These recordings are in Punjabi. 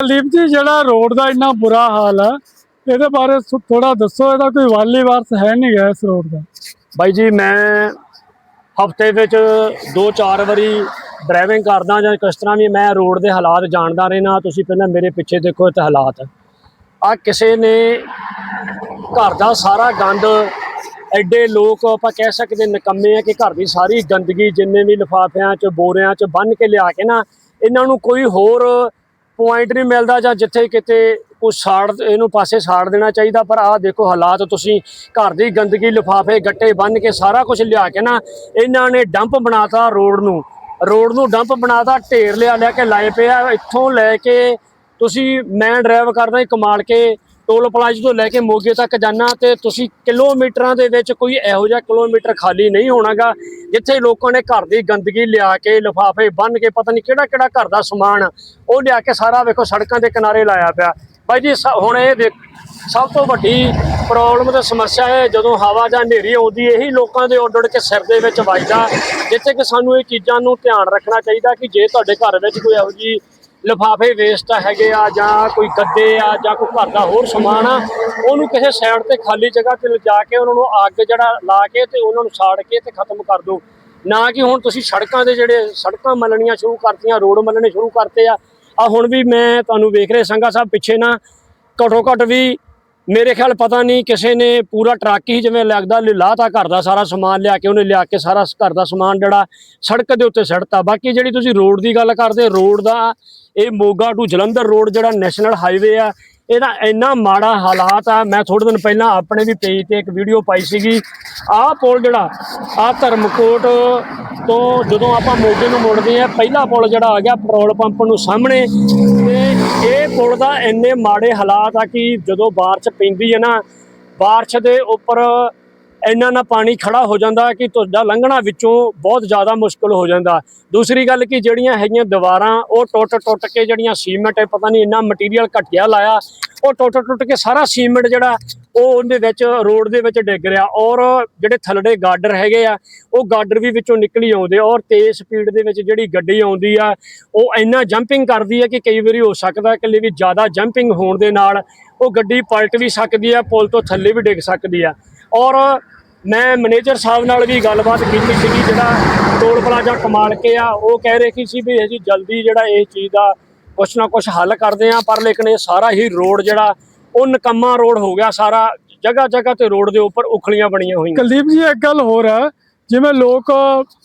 ਕੁਲਦੀਪ ਜੀ, ਜਿਹੜਾ ਰੋਡ ਦਾ ਇੰਨਾ ਬੁਰਾ ਹਾਲ ਆ, ਇਹਦੇ ਬਾਰੇ ਥੋੜਾ ਦੱਸੋ, ਇਹਦਾ ਕੋਈ ਵਾਲੀ ਵਾਰਸ ਹੈ ਨਹੀਂ ਗਾ ਇਸ ਰੋਡ ਦਾ। ਬਾਈ ਜੀ, ਮੈਂ ਹਫ਼ਤੇ ਵਿੱਚ 2-4 ਵਾਰੀ ਡਰਾਈਵਿੰਗ ਕਰਦਾ ਜਾਂ ਕਿਸ ਤਰ੍ਹਾਂ ਵੀ ਮੈਂ ਰੋਡ ਦੇ ਹਾਲਾਤ ਜਾਣਦਾ ਰਹਿਣਾ ਤੁਸੀਂ ਪਹਿਲਾਂ ਮੇਰੇ ਪਿੱਛੇ ਦੇਖੋ ਇਹ ਹਾਲਾਤ। ਆ ਕਿਸੇ ਨੇ ਘਰ ਦਾ ਸਾਰਾ ਗੰਦ, ਐਡੇ ਲੋਕ ਆਪਾਂ ਕਹਿ ਸਕਦੇ ਨਿਕੰਮੇ ਆ ਕਿ ਘਰ ਦੀ ਸਾਰੀ ਗੰਦਗੀ ਜਿੰਨੇ ਵੀ ਲਿਫਾਫਿਆਂ 'ਚ, ਬੋਰਿਆਂ 'ਚ ਬੰਨ ਕੇ ਲਿਆ ਕੇ ਨਾ, ਇਹਨਾਂ ਨੂੰ ਕੋਈ ਹੋਰ ਪੁਆਇੰਟ ਨਹੀਂ ਮਿਲਦਾ ਜਾਂ ਜਿੱਥੇ ਕਿਤੇ ਕੁਛ ਸਾੜ, ਇਹਨੂੰ ਪਾਸੇ ਸਾੜ ਦੇਣਾ ਚਾਹੀਦਾ, ਪਰ ਆਹ ਦੇਖੋ ਹਾਲਾਤ ਤੁਸੀਂ ਘਰ ਦੀ ਗੰਦਗੀ, ਲਿਫਾਫੇ, ਗੱਟੇ ਬੰਨ ਕੇ ਸਾਰਾ ਕੁਝ ਲਿਆ ਕੇ ਨਾ, ਇਹਨਾਂ ਨੇ ਡੰਪ ਬਣਾਤਾ ਰੋਡ ਨੂੰ। ਰੋਡ ਨੂੰ ਡੰਪ ਬਣਾਤਾ, ਢੇਰ ਲਿਆ, ਲੈ ਕੇ ਲਾਏ ਪਿਆ ਇੱਥੋਂ ਲੈ ਕੇ ਤੁਸੀਂ ਮੈਂ ਡਰਾਈਵ ਕਰਦਾ ਕਮਾਲ ਕੇ ਟੋਲ ਪਲਾਜੇ ਤੋਂ ਲੈ ਕੇ ਮੋਗੇ ਤੱਕ ਜਾਣਾ ਤੇ ਤੁਸੀਂ ਕਿਲੋਮੀਟਰਾਂ ਦੇ ਵਿੱਚ ਕੋਈ ਇਹੋ ਜਿਹਾ ਕਿਲੋਮੀਟਰ ਖਾਲੀ ਨਹੀਂ ਹੋਣਾਗਾ, ਜਿੱਥੇ ਲੋਕਾਂ ਨੇ ਘਰ ਦੀ ਗੰਦਗੀ ਲਿਆ ਕੇ, ਲਿਫਾਫੇ ਬੰਨ ਕੇ, ਪਤਾ ਨਹੀਂ ਕਿਹੜਾ ਕਿਹੜਾ ਘਰ ਦਾ ਸਮਾਨ ਉਹ ਲਿਆ ਕੇ ਸਾਰਾ ਵੇਖੋ ਸੜਕਾਂ ਦੇ ਕਿਨਾਰੇ ਲਾਇਆ ਪਿਆ। ਬਾਈ ਜੀ, ਸ- ਹੁਣ ਇਹ ਦੇਖ, ਸਭ ਤੋਂ ਵੱਡੀ ਪ੍ਰੋਬਲਮ ਤੇ ਸਮੱਸਿਆ ਹੈ, ਜਦੋਂ ਹਵਾ ਜਾਂ ਹਨੇਰੀ ਆਉਂਦੀ, ਇਹੀ ਲੋਕਾਂ ਦੇ ਉੱਡ ਉੱਡ ਕੇ ਸਿਰ ਦੇ ਵਿੱਚ ਵੱਜਦਾ, ਜਿੱਥੇ ਕਿ ਸਾਨੂੰ ਇਹ ਚੀਜ਼ਾਂ ਨੂੰ ਧਿਆਨ ਰੱਖਣਾ ਚਾਹੀਦਾ ਕਿ ਜੇ ਤੁਹਾਡੇ ਘਰ ਵਿੱਚ ਕੋਈ ਇਹੋ ਜਿਹੀ ਲਿਫਾਫੇ ਵੇਸਟ ਹੈਗੇ ਆ ਜਾਂ ਕੋਈ ਗੱਦੇ ਆ ਜਾਂ ਕੋਈ ਘਰ ਦਾ ਹੋਰ ਸਮਾਨ ਆ, ਉਹਨੂੰ ਕਿਸੇ ਸਾਈਡ ਤੇ ਖਾਲੀ ਜਗ੍ਹਾ ਤੇ ਲਿਜਾ ਕੇ ਉਹਨਾਂ ਨੂੰ ਅੱਗ ਜਿਹੜਾ ਲਾ ਕੇ ਤੇ ਉਹਨਾਂ ਨੂੰ ਸਾੜ ਕੇ ਤੇ ਖਤਮ ਕਰ ਦਿਓ। ਨਾ ਕਿ ਹੁਣ ਤੁਸੀਂ ਸੜਕਾਂ ਦੇ ਜਿਹੜੇ ਸੜਕਾਂ ਮੱਲਣੀਆਂ ਸ਼ੁਰੂ ਕਰਤੀਆਂ, ਰੋਡ ਮੱਲਣੇ ਸ਼ੁਰੂ ਕਰਤੇ ਆ। ਆ ਹੁਣ ਵੀ ਮੈਂ ਤੁਹਾਨੂੰ ਵੇਖ ਰਿਹਾ ਸੰਗਾ ਸਾਹਿਬ ਪਿੱਛੇ ਨਾ ਘੱਟੋ ਘੱਟ ਵੀ ਮੇਰੇ ਖਿਆਲ ਪਤਾ ਨਹੀਂ ਕਿਸੇ ਨੇ ਪੂਰਾ ਟਰੱਕ ਹੀ ਜਿਵੇਂ ਲੱਗਦਾ ਲਾਤਾ ਘਰ ਦਾ ਸਾਰਾ ਸਮਾਨ ਲਿਆ ਕੇ ਉਹਨੇ ਲਿਆ ਕੇ ਸਾਰਾ ਘਰ ਦਾ ਸਮਾਨ ਜਿਹੜਾ ਸੜਕ ਦੇ ਉੱਤੇ ਸੜਤਾ। ਬਾਕੀ ਜਿਹੜੀ ਤੁਸੀਂ ਰੋਡ ਦੀ ਗੱਲ ਕਰਦੇ, ਰੋਡ ਦਾ ਇਹ ਮੋਗਾ ਟੂ ਜਲੰਧਰ ਰੋਡ ਜਿਹੜਾ ਨੈਸ਼ਨਲ ਹਾਈਵੇ ਆ, ਇਹਦਾ ਇੰਨਾ ਮਾੜਾ ਹਾਲਾਤ ਆ। ਮੈਂ ਥੋੜੇ ਦਿਨ ਪਹਿਲਾਂ ਆਪਣੇ ਵੀ ਪੇਜ ਤੇ ਇੱਕ ਵੀਡੀਓ ਪਾਈ ਸੀਗੀ। ਆਹ ਪੁਲ ਜਿਹੜਾ, ਆਹ ਧਰਮਕੋਟ ਤੋਂ ਜਦੋਂ ਆਪਾਂ ਮੋਗੇ ਨੂੰ ਮੁੜਦੇ ਆ, ਪਹਿਲਾ ਪੁਲ ਜਿਹੜਾ ਆ ਗਿਆ ਪੈਟਰੋਲ ਪੰਪ ਨੂੰ ਸਾਹਮਣੇ। ਤੇ ਪੁਲ ਦਾ ਇੰਨੇ ਮਾੜੇ ਹਾਲਾਤ ਆ ਕਿ ਜਦੋਂ ਬਾਰਿਸ਼ ਪੈਂਦੀ ਹੈ ਨਾ, ਬਾਰਿਸ਼ ਦੇ ਉੱਪਰ ਇੰਨਾ ਨਾ ਪਾਣੀ ਖੜਾ ਹੋ ਜਾਂਦਾ ਕਿ ਤੁਹਾਡਾ ਲੰਘਣਾ ਵਿੱਚੋਂ ਬਹੁਤ ਜ਼ਿਆਦਾ ਮੁਸ਼ਕਲ ਹੋ ਜਾਂਦਾ। ਦੂਸਰੀ ਗੱਲ ਕਿ ਜਿਹੜੀਆਂ ਹੈਗੀਆਂ ਦੀਵਾਰਾਂ, ਉਹ ਟੁੱਟ ਟੁੱਟ ਕੇ ਜਿਹੜੀਆਂ ਸੀਮੈਂਟ ਹੈ ਪਤਾ ਨਹੀਂ ਇੰਨਾ ਮਟੀਰੀਅਲ ਘਟਿਆ ਲਾਇਆ, ਉਹ ਟੁੱਟ ਟੁੱਟ ਕੇ ਸਾਰਾ ਸੀਮੈਂਟ ਜਿਹੜਾ, ਉਹ ਉਹਦੇ ਵਿੱਚ, ਰੋਡ ਦੇ ਵਿੱਚ ਡਿੱਗ ਰਿਹਾ। ਔਰ ਜਿਹੜੇ ਥੱਲੜੇ ਗਾਡਰ ਹੈਗੇ ਆ, ਉਹ ਗਾਡਰ ਵੀ ਵਿੱਚੋਂ ਨਿਕਲੀ ਆਉਂਦੇ ਔਰ ਤੇਜ਼ ਸਪੀਡ ਦੇ ਵਿੱਚ ਜਿਹੜੀ ਗੱਡੀ ਆਉਂਦੀ ਆ, ਉਹ ਇੰਨਾ ਜੰਪਿੰਗ ਕਰਦੀ ਆ ਕਿ ਕਈ ਵਾਰੀ ਹੋ ਸਕਦਾ ਕਿ ਲਈ ਵੀ ਜ਼ਿਆਦਾ ਜੰਪਿੰਗ ਹੋਣ ਦੇ ਨਾਲ, ਉਹ ਗੱਡੀ ਪਲਟ ਵੀ ਸਕਦੀ ਆ, ਪੁਲ ਤੋਂ ਥੱਲੇ ਵੀ ਡਿੱਗ ਸਕਦੀ ਆ। ਔਰ ਮੈਂ ਮੈਨੇਜਰ ਸਾਹਿਬ ਨਾਲ ਵੀ ਗੱਲਬਾਤ ਕੀਤੀ ਸੀਗੀ ਜਿਹੜਾ ਟੋਲ ਪਲਾਜ਼ਾ ਕਮਾਲ ਕੇ ਆ ਉਹ ਕਹਿ ਰਹੇ ਕਿ ਸੀ ਵੀ ਅਸੀਂ ਜਲਦੀ ਜਿਹੜਾ ਇਹ ਚੀਜ਼ ਦਾ ਕੁਛ ਨਾ ਕੁਛ ਹੱਲ ਕਰਦੇ ਆ ਪਰ ਲੇਕਿਨ ਇਹ ਸਾਰਾ ਹੀ ਰੋਡ ਜਿਹੜਾ ਉਹ ਨਕੰਮਾ ਰੋਡ ਹੋ ਗਿਆ ਸਾਰਾ ਜਗ੍ਹਾ ਜਗ੍ਹਾ ਤੇ ਰੋਡ ਦੇ ਉੱਪਰ ਉਖਲੀਆਂ ਬਣੀਆਂ ਹੋਈਆਂ। ਕੁਲਦੀਪ ਜੀ ਇੱਕ ਗੱਲ ਹੋਰ ਹੈ ਜਿਵੇਂ ਲੋਕ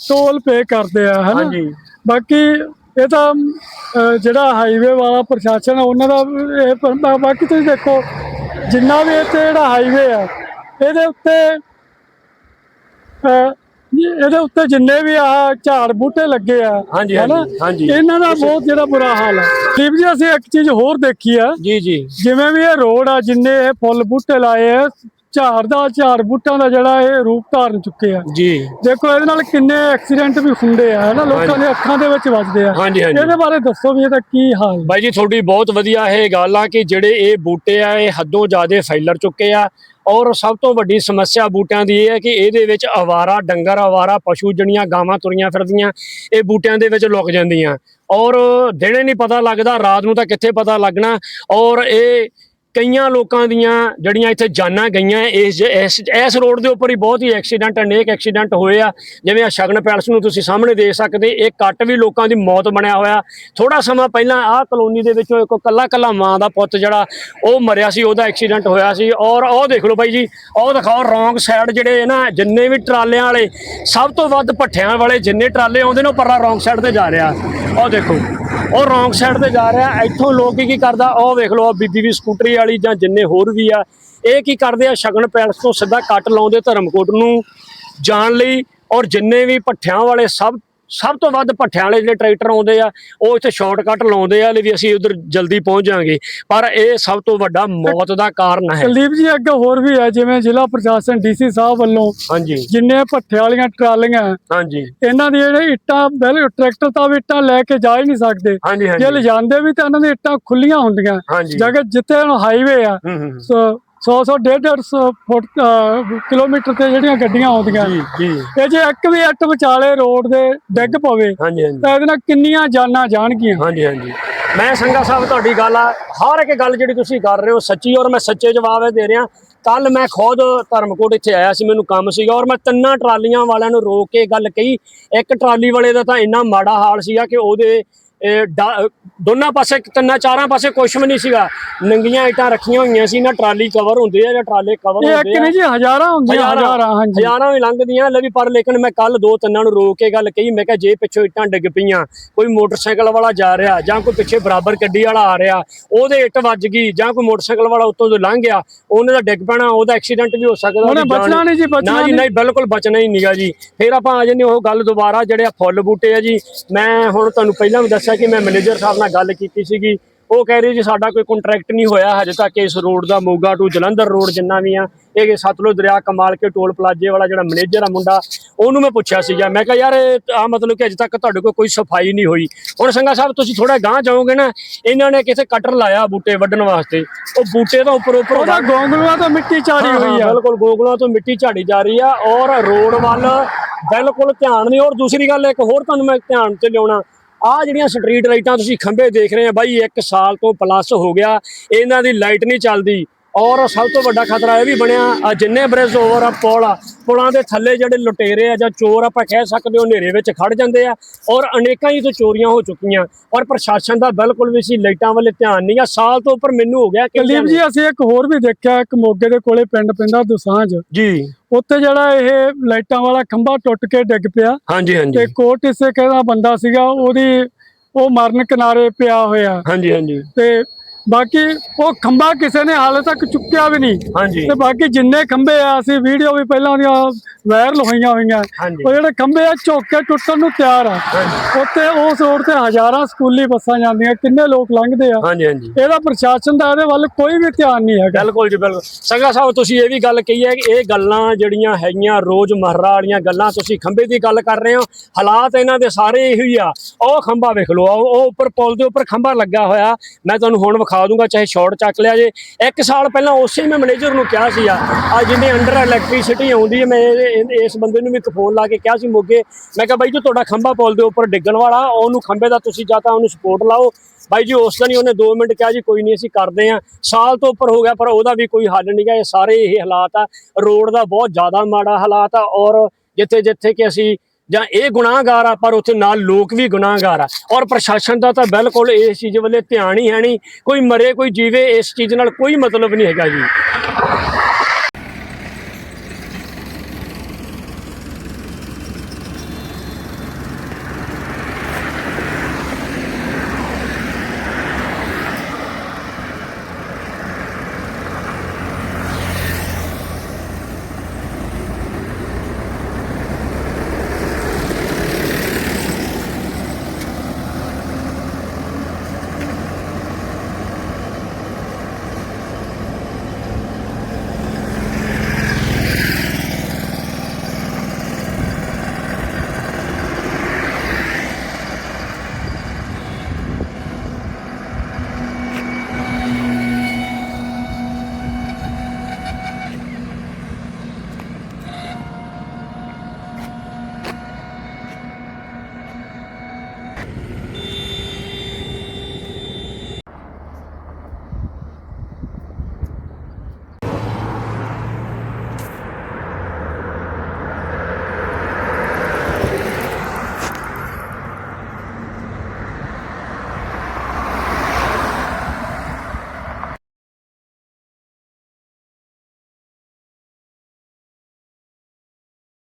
ਟੋਲ ਪੇ ਕਰਦੇ ਆ ਹਨਾ? ਹਾਂਜੀ। ਬਾਕੀ ਇਹ ਤਾਂ ਜਿਹੜਾ ਹਾਈਵੇ ਵਾਲਾ ਪ੍ਰਸ਼ਾਸਨ ਉਹਨਾਂ ਦਾ ਇਹ ਬਾਕੀ ਤੁਸੀਂ ਦੇਖੋ ਜਿੰਨਾ ਵੀ ਇੱਥੇ ਜਿਹੜਾ ਹਾਈਵੇ ਆ ਇਹਦੇ ਉੱਤੇ ਇਹਦੇ ਉੱਤੇ ਜਿੰਨੇ ਵੀ ਆ ਝਾੜ ਬੂਟੇ ਲੱਗੇ ਆ? ਹਾਂਜੀ, ਹਾਂਜੀ। ਇਹਨਾਂ ਦਾ ਬਹੁਤ ਜਿਹੜਾ ਬੁਰਾ ਹਾਲ ਹੈ ਦੀਪ ਜੀ ਅਸੀਂ ਇੱਕ ਚੀਜ਼ ਹੋਰ ਦੇਖੀ ਆ ਜੀ ਜੀ ਜਿਵੇਂ ਵੀ ਇਹ ਰੋਡ ਆ ਜਿੰਨੇ ਇਹ ਫੁੱਲ ਬੂਟੇ ਲਾਏ ਆ ਝਾੜ ਦਾ ਝਾੜ ਬੂਟਿਆਂ ਦਾ ਜਿਹੜਾ ਇਹ ਰੂਪ ਧਾਰਨ ਚੁੱਕੇ ਆ। ਜੀ। ਦੇਖੋ ਇਹਦੇ ਨਾਲ ਕਿੰਨੇ ਐਕਸੀਡੈਂਟ ਵੀ ਹੁੰਦੇ ਆ ਹਨਾ? ਲੋਕਾਂ ਦੇ ਅੱਖਾਂ ਦੇ ਵਿੱਚ ਵੱਜਦੇ ਆ। ਹਾਂਜੀ ਹਾਂਜੀ। ਇਹਦੇ ਬਾਰੇ ਦੱਸੋ ਵੀ ਇਹਦਾ ਕੀ ਹਾਲ? ਬਾਈ ਜੀ ਤੁਹਾਡੀ ਬਹੁਤ ਵਧੀਆ ਇਹ ਗੱਲ ਆ ਕਿ ਜਿਹੜੇ ਇਹ ਬੂਟੇ ਆ ਇਹ ਹੱਦੋਂ ਜ਼ਿਆਦੇ ਫੈਲਰ ਚੁੱਕੇ ਆ। ਔਰ ਸਭ ਤੋਂ ਵੱਡੀ ਸਮੱਸਿਆ ਬੂਟਿਆਂ ਦੀ ਇਹ ਹੈ ਕਿ ਇਹਦੇ ਵਿੱਚ ਆਵਾਰਾ ਡੰਗਰ ਆਵਾਰਾ ਪਸ਼ੂ ਜਣੀਆਂ ਗਾਵਾਂ ਤੁਰੀਆਂ ਫਿਰਦੀਆਂ ਇਹ ਬੂਟਿਆਂ ਦੇ ਵਿੱਚ ਲੁਕ ਜਾਂਦੀਆਂ। ਔਰ ਦਿਨੇ ਨਹੀਂ ਪਤਾ ਲੱਗਦਾ ਰਾਤ ਨੂੰ ਤਾਂ ਕਿੱਥੇ ਪਤਾ ਲੱਗਣਾ। ਔਰ ਇਹ ਕਈਆਂ ਲੋਕਾਂ ਦੀਆਂ ਜਿਹੜੀਆਂ ਇੱਥੇ ਜਾਨਾਂ ਗਈਆਂ ਇਸ ਇਸ ਇਸ ਰੋਡ ਦੇ ਉੱਪਰ ਹੀ ਬਹੁਤ ਹੀ ਐਕਸੀਡੈਂਟ ਅਨੇਕ ਐਕਸੀਡੈਂਟ ਹੋਏ ਆ। ਜਿਵੇਂ ਆ ਸ਼ਗਨ ਪੈਲਸ ਨੂੰ ਤੁਸੀਂ ਸਾਹਮਣੇ ਦੇਖ ਸਕਦੇ, ਇਹ ਕੱਟ ਵੀ ਲੋਕਾਂ ਦੀ ਮੌਤ ਬਣਿਆ ਹੋਇਆ। ਥੋੜਾ ਸਮਾਂ ਪਹਿਲਾਂ ਆਹ ਕਲੋਨੀ ਦੇ ਵਿੱਚੋਂ ਇੱਕ ਕੱਲਾ ਕੱਲਾ ਮਾਂ ਦਾ ਪੁੱਤ ਜਿਹੜਾ, ਉਹ ਮਰਿਆ ਸੀ, ਉਹਦਾ ਐਕਸੀਡੈਂਟ ਹੋਇਆ ਸੀ। ਔਰ ਉਹ ਦੇਖ ਲਓ ਬਾਈ ਜੀ ਉਹ ਦਿਖਾਓ ਰੋਂਗ ਸਾਈਡ ਜਿਹੜੇ ਨਾ, ਜਿੰਨੇ ਵੀ ਟਰਾਲਿਆਂ ਵਾਲੇ, ਸਭ ਤੋਂ ਵੱਧ ਭੱਠਿਆਂ ਵਾਲੇ ਜਿੰਨੇ ਟਰਾਲੇ ਆਉਂਦੇ ਨੇ, ਉਹ ਪਰਲਾ ਰੋਂਗ ਸਾਈਡ ਤੇ ਜਾ ਰਿਹਾ। ਉਹ ਦੇਖੋ। ਉਹ ਰੌਂਗ ਸਾਈਡ ਤੇ ਜਾ ਰਿਹਾ, ਇੱਥੋਂ ਲੋਕ ਕੀ ਕਰਦਾ, ਉਹ ਵੇਖ ਲਓ ਬੀਬੀ ਵੀ ਸਕੂਟਰੀ ਵਾਲੀ ਜਾਂ ਜਿੰਨੇ ਹੋਰ ਵੀ ਆ, ਇਹ ਕੀ ਕਰਦੇ ਆ, ਸ਼ਗਨ ਪੈਲਸ ਤੋਂ ਸਿੱਧਾ ਕੱਟ ਲਾਉਂਦੇ ਧਰਮਕੋਟ ਨੂੰ ਜਾਣ ਲਈ ਔਰ ਜਿੰਨੇ ਵੀ ਭੱਠਿਆਂ ਵਾਲੇ ਸਭ ਸਭ ਤੋਂ ਵੱਧ ਭੱਠਿਆਂ ਵਾਲੇ ਜਿਹੜੇ ਟਰੈਕਟਰ ਆਉਂਦੇ ਆ ਉਹ ਇੱਥੇ ਸ਼ਾਰਟਕਟ ਲਾਉਂਦੇ ਆ ਲਈ ਵੀ ਅਸੀਂ ਉਧਰ ਜਲਦੀ ਪਹੁੰਚ ਜਾਾਂਗੇ ਪਰ ਇਹ ਸਭ ਤੋਂ ਵੱਡਾ ਮੌਤ ਦਾ ਕਾਰਨ ਹੈ। ਕੁਲਦੀਪ ਜੀ ਅੱਗੇ ਹੋਰ ਵੀ ਹੈ ਜਿਵੇਂ ਜ਼ਿਲ੍ਹਾ ਪ੍ਰਸ਼ਾਸਨ ਡੀਸੀ ਸਾਹਿਬ ਵੱਲੋਂ ਹਾਂਜੀ। ਜਿੰਨੇ ਭੱਠੇ ਵਾਲੀਆਂ ਟਰਾਲੀਆਂ ਹਾਂਜੀ। ਇਹਨਾਂ ਦੀ ਜਿਹੜੇ ਇੱਟਾਂ ਬਿਲ ਟਰੈਕਟਰ ਤਾਂ ਵੀ ਇੱਟਾਂ ਲੈ ਕੇ ਜਾ ਹੀ ਨਹੀਂ ਸਕਦੇ। ਜੇ ਲਿਜਾਂਦੇ ਵੀ ਤਾਂ ਇਹਨਾਂ ਦੀ ਇੱਟਾਂ ਖੁੱਲੀਆਂ ਹੁੰਦੀਆਂ। ਜਗ੍ਹਾ ਜਿੱਥੇ ਹਾਈਵੇ ਆ ਸੋ 100 100 150 ਫੁੱਟ ਕਿਲੋਮੀਟਰ ਤੇ ਜਿਹੜੀਆਂ ਗੱਡੀਆਂ ਆਉਂਦੀਆਂ। ਜੀ ਜੀ। ਇਹ ਜੇ ਇੱਕ ਵੀ ਇੱਟ ਵਿਚਾਲੇ ਰੋਡ ਦੇ ਡਿੱਗ ਪਵੇ ਹਾਂਜੀ ਹਾਂਜੀ। ਤਾਂ ਇਹਦੇ ਨਾਲ ਕਿੰਨੀਆਂ ਜਾਨਾਂ ਜਾਣਗੀਆਂ? ਹਾਂਜੀ ਹਾਂਜੀ। ਮੈਂ ਸੰਗਾ ਸਾਹਿਬ ਤੁਹਾਡੀ ਗੱਲ ਆ। ਹਰ ਇੱਕ ਗੱਲ ਜਿਹੜੀ ਤੁਸੀਂ ਕਰ ਰਹੇ ਹੋ ਸੱਚੀ ਔਰ ਮੈਂ ਸੱਚੇ ਜਵਾਬ ਦੇ ਰਿਹਾ। ਕੱਲ ਮੈਂ ਖੁਦ ਧਰਮਕੋਟ ਇੱਥੇ ਆਇਆ ਸੀ ਮੈਨੂੰ ਕੰਮ ਸੀਗਾ ਔਰ ਮੈਂ ਤਿੰਨਾਂ ਟਰਾਲੀਆਂ ਵਾਲਿਆਂ ਨੂੰ ਰੋਕ ਕੇ ਗੱਲ ਕਹੀ। ਇੱਕ ਟਰਾਲੀ ਵਾਲੇ ਦਾ ਤਾਂ ਇੰਨਾ ਮਾੜਾ ਹਾਲ ਸੀਗਾ ਕਿ ਉਹਦੇ ਇਹ ਦੋਨਾਂ ਪਾਸੇ ਤਿੰਨਾਂ ਚਾਰਾਂ ਪਾਸੇ ਕੁਛ ਵੀ ਨਹੀਂ ਸੀਗਾ। ਨੰਗੀਆਂ ਇੱਟਾਂ ਰੱਖੀਆਂ ਹੋਈਆਂ ਸੀ ਨਾ ਟਰਾਲੀ ਕਵਰ ਹੁੰਦੇ ਆ ਜਾਂ ਟਰਾਲੇ ਕਵਰ ਹੁੰਦੇ ਇੱਕ ਆ ਨਹੀਂ ਜੀ ਹਜ਼ਾਰਾਂ ਹੁੰਦੀਆਂ ਹਜ਼ਾਰਾਂ ਹਾਂਜੀ। ਹਜ਼ਾਰਾਂ ਵੀ ਲੰਘਦੀਆਂ ਲੈ ਵੀ ਪਰ ਲੇਕਿਨ ਮੈਂ ਕੱਲ ਦੋ ਤਿੰਨਾਂ ਨੂੰ ਰੋਕ ਕੇ ਗੱਲ ਕਹੀ ਮੈਂ ਕਿਹਾ ਜੇ ਪਿੱਛੋਂ ਇੱਟਾਂ ਡਿੱਗ ਪਈਆਂ ਕੋਈ ਮੋਟਰਸਾਈਕਲ ਵਾਲਾ ਜਾ ਰਿਹਾ ਜਾਂ ਕੋਈ ਪਿੱਛੇ ਬਰਾਬਰ ਗੱਡੀ ਵਾਲਾ ਆ ਰਿਹਾ ਉਹਦੇ ਇੱਟ ਵੱਜ ਗਈ ਜਾਂ ਕੋਈ ਮੋਟਰਸਾਈਕਲ ਵਾਲਾ ਉੱਤੋਂ ਤੋਂ ਲੰਘ ਗਿਆ ਉਹਨੇ ਦਾ ਡਿੱਗ ਪੈਣਾ ਉਹਦਾ ਐਕਸੀਡੈਂਟ ਵੀ ਹੋ ਸਕਦਾ ਉਹਨੇ ਬਚਣਾ ਨਹੀਂ ਜੀ ਬਚਣਾ ਨਹੀਂ। ਨਹੀਂ ਬਿਲਕੁਲ ਬਚਣਾ ਹੀ ਨਹੀਂਗਾ ਜੀ। ਫਿਰ ਆਪਾਂ ਆ ਜੰਨੇ ਉਹ ਗੱਲ ਦੁਬਾਰਾ ਜਿਹੜੇ ਆ ਫੁੱਲ ਬੂਟੇ ਆ ਜੀ ਮੈਂ ਹੁਣ ਤੁਹਾਨੂੰ ਪਹਿਲਾਂ ਵੀ ਦੱਸਿਆ ਕਿ ਮੈਂ ਮੈਨੇਜਰ ਸਾਹਿਬ ਨਾਲ ਗੱਲ ਕੀਤੀ ਸੀਗੀ ਉਹ ਕਹਿ ਰਹੇ ਜੀ ਸਾਡਾ ਕੋਈ ਕੰਟਰੈਕਟ ਨਹੀਂ ਹੋਇਆ ਹਜੇ ਤੱਕ ਇਸ ਰੋਡ ਦਾ ਮੋਗਾ ਟੂ ਜਲੰਧਰ ਰੋਡ ਜਿੰਨਾ ਵੀ ਆ ਇਹ ਸਤਲੁਜ ਦਰਿਆ ਕਮਾਲ ਕੇ ਟੋਲ ਪਲਾਜੇ ਵਾਲਾ ਜਿਹੜਾ ਮੈਨੇਜਰ ਆ ਮੁੰਡਾ ਉਹਨੂੰ ਮੈਂ ਪੁੱਛਿਆ ਸੀਗਾ ਮੈਂ ਕਿਹਾ ਯਾਰ ਆ ਮਤਲਬ ਕਿ ਅਜੇ ਤੱਕ ਤੁਹਾਡੇ ਕੋਲ ਕੋਈ ਸਫ਼ਾਈ ਨਹੀਂ ਹੋਈ। ਹੁਣ ਸੰਗਾ ਸਾਹਿਬ ਤੁਸੀਂ ਥੋੜਾ ਗਾਂਹ ਜਾਓਗੇ ਨਾ ਇਹਨਾਂ ਨੇ ਕਿਤੇ ਕਟਰ ਲਾਇਆ ਬੂਟੇ ਵੱਢਣ ਵਾਸਤੇ ਉਹ ਬੂਟੇ ਦਾ ਉੱਪਰ ਉੱਪਰ ਉਹਦਾ ਗੋਂਗਲੂਆਂ ਤੋਂ ਮਿੱਟੀ ਹਾਂ, ਹੋਈ ਆ। ਬਿਲਕੁਲ ਗੋਗਲਾਂ ਤੋਂ ਮਿੱਟੀ ਝਾੜੀ ਜਾ ਰਹੀ ਆ ਔਰ ਰੋਡ ਵੱਲ ਬਿਲਕੁਲ ਧਿਆਨ ਨਹੀਂ ਔਰ ਦੂਸਰੀ ਗੱਲ ਇੱਕ ਹੋਰ ਤੁਹਾਨੂੰ ਮੈਂ ਧਿਆਨ ਤੇ ਲਿਆਉਣਾ ਆ ਜਿਹੜੀਆਂ ਸਟਰੀਟ ਲਾਈਟਾਂ ਤੁਸੀਂ ਖੰਭੇ ਦੇਖ ਰਹੇ ਆ ਬਾਈ 1 ਸਾਲ ਤੋਂ ਪਲੱਸ ਹੋ ਗਿਆ। ਇਹਨਾਂ ਦੀ ਲਾਈਟ ਨਹੀਂ ਚੱਲਦੀ। ਔਰ ਸਭ ਤੋਂ ਵੱਡਾ ਖਤਰਾ ਇਹ ਵੀ ਬਣਿਆ ਜਿੰਨੇ ਬ੍ਰਿਜ ਓਵਰ ਆ ਪੁਲ ਆ ਪੁਲਾਂ ਦੇ ਥੱਲੇ ਜਿਹੜੇ ਲੁਟੇਰੇ ਆ ਜਾਂ ਚੋਰ ਆਪਾਂ ਕਹਿ ਸਕਦੇ ਹੋ ਹਨੇਰੇ ਵਿੱਚ ਖੜ ਜਾਂਦੇ ਆ ਔਰ ਅਨੇਕਾਂ ਹੀ ਤੋਂ ਚੋਰੀਆਂ ਹੋ ਚੁੱਕੀਆਂ। ਔਰ ਪ੍ਰਸ਼ਾਸਨ ਦਾ ਬਿਲਕੁਲ ਵੀ ਸੀ ਲਾਈਟਾਂ ਵੱਲ ਧਿਆਨ ਨਹੀਂ ਆ। ਸਾਲ ਤੋਂ ਉੱਪਰ ਮੈਨੂੰ ਹੋ ਗਿਆ ਕਿ ਕੁਲਦੀਪ ਜੀ ਅਸੀਂ ਇੱਕ ਹੋਰ ਵੀ ਦੇਖਿਆ ਇੱਕ ਮੋਗੇ ਦੇ ਕੋਲੇ ਪਿੰਡ ਪੈਂਦਾ ਦੁਸਾਂਝ। ਜੀ। ਉੱਥੇ ਜਿਹੜਾ ਇਹ ਲਾਈਟਾਂ ਵਾਲਾ ਖੰਭਾ ਟੁੱਟ ਕੇ ਡਿੱਗ ਪਿਆ। ਹਾਂਜੀ ਤੇ ਹਾਂਜੀ ਕੋਟ ਇਸੇ ਕਹਿੰਦਾ ਬੰਦਾ ਸੀਗਾ ਉਹਦੀ ਉਹ ਮਰਨ ਕਿਨਾਰੇ ਪਿਆ ਹੋਇਆ। ਹਾਂਜੀ ਹਾਂਜੀ। ਤੇ ਬਾਕੀ ਉਹ ਖੰਭਾ ਕਿਸੇ ਨੇ ਹਾਲੇ ਤੱਕ ਚੁੱਕਿਆ ਵੀ ਨਹੀਂ। ਹਾਂਜੀ। ਤੇ ਬਾਕੀ ਜਿੰਨੇ ਖੰਭੇ ਆ ਅਸੀਂ ਵੀਡੀਓ ਵੀ ਪਹਿਲਾਂ ਉਹਦੀਆਂ ਵਾਇਰਲ ਹੋਈਆਂ ਹੋਈਆਂ। ਉਹ ਜਿਹੜੇ ਖੰਭੇ ਆ ਝੁੱਕ ਕੇ ਟੁੱਟਣ ਨੂੰ ਤਿਆਰ ਆ। ਉੱਥੇ ਉਸ ਰੋਡ ਤੇ ਹਜ਼ਾਰਾਂ ਸਕੂਲੀ ਬੱਸਾਂ ਜਾਂਦੀਆਂ ਕਿੰਨੇ ਲੋਕ ਲੰਘਦੇ ਆ। ਹਾਂਜੀ ਹਾਂਜੀ। ਇਹਦਾ ਪ੍ਰਸ਼ਾਸਨ ਦਾ ਇਹਦੇ ਵੱਲ ਕੋਈ ਵੀ ਧਿਆਨ ਨਹੀਂ ਹੈਗਾ। ਬਿਲਕੁਲ ਜੀ ਬਿਲਕੁਲ। ਸੰਗਾ ਸਾਹਿਬ ਤੁਸੀਂ ਇਹ ਵੀ ਗੱਲ ਕਹੀ ਹੈ ਕਿ ਇਹ ਗੱਲਾਂ ਜਿਹੜੀਆਂ ਹੈਗੀਆਂ ਰੋਜ਼ ਮਹਰਾ ਵਾਲੀਆਂ ਗੱਲਾਂ ਤੁਸੀਂ ਖੰਭੇ ਦੀ ਗੱਲ ਕਰ ਰਹੇ ਹੋ। ਹਾਲਾਤ ਇਹਨਾਂ ਦੇ ਸਾਰੇ ਇਹੋ ਹੀ ਆ। ਉਹ ਖੰਭਾ ਵੇਖ ਲਓ ਉਹ ਉੱਪਰ ਪੁਲ ਦੇ ਉੱਪਰ ਖੰਭਾ ਲੱਗਾ ਹੋਇਆ। ਮੈਂ ਤੁਹਾਨੂੰ ਹੁਣ ਵਿਖਾ ਦੂੰਗਾ, ਚਾਹੇ ਸ਼ਾਰਟ ਚੱਕ ਲਿਆ ਜੇ। ਇੱਕ ਸਾਲ ਪਹਿਲਾਂ ਉਸੇ ਮੈਂ ਮੈਨੇਜਰ ਨੂੰ ਕਿਹਾ ਸੀ ਆ ਆ ਜਿੰਨੇ ਅੰਡਰ ਇਲੈਕਟ੍ਰਿਸਿਟੀ ਆਉਂਦੀ ਹੈ, ਮੈਂ ਇਸ ਬੰਦੇ ਨੂੰ ਵੀ ਇੱਕ ਫੋਨ ਲਾ ਕੇ ਕਿਹਾ ਸੀ ਮੋਗੇ। ਮੈਂ ਕਿਹਾ, ਬਾਈ ਜੀ, ਤੁਹਾਡਾ ਖੰਭਾ ਪੁਲ ਦੇ ਉੱਪਰ ਡਿੱਗਣ ਵਾਲਾ, ਉਹਨੂੰ ਖੰਭੇ ਦਾ ਤੁਸੀਂ ਜਾਂ ਤਾਂ ਉਹਨੂੰ ਸਪੋਰਟ ਲਾਓ। ਬਾਈ ਜੀ, ਉਸ ਦਿਨ ਹੀ ਉਹਨੇ 2 ਮਿੰਟ ਕਿਹਾ ਜੀ, ਕੋਈ ਨਹੀਂ, ਅਸੀਂ ਕਰਦੇ ਆ ਸਾਲ ਤੋਂ ਉੱਪਰ ਹੋ ਗਿਆ, ਪਰ ਉਹਦਾ ਵੀ ਕੋਈ ਹੱਲ ਨਹੀਂ ਗਾ। ਇਹ ਸਾਰੇ ਇਹ ਹਾਲਾਤ ਆ। ਰੋਡ ਦਾ ਬਹੁਤ ਜ਼ਿਆਦਾ ਮਾੜਾ ਹਾਲਾਤ ਆ, ਔਰ ਜਿੱਥੇ ਜਿੱਥੇ ਕਿ ਅਸੀਂ ਜਾਂ ਇਹ ਗੁਨਾਹਗਾਰ ਆ, ਪਰ ਉੱਥੇ ਨਾਲ ਲੋਕ ਵੀ ਗੁਨਾਹਗਾਰ ਆ। ਔਰ ਪ੍ਰਸ਼ਾਸਨ ਦਾ ਤਾਂ ਬਿਲਕੁਲ ਇਸ ਚੀਜ਼ ਵੱਲੇ ਧਿਆਨ ਹੀ ਹੈ ਨਹੀਂ। ਕੋਈ ਮਰੇ, ਕੋਈ ਜੀਵੇ, ਇਸ ਚੀਜ਼ ਨਾਲ ਕੋਈ ਮਤਲਬ ਨਹੀਂ ਹੈਗਾ ਜੀ।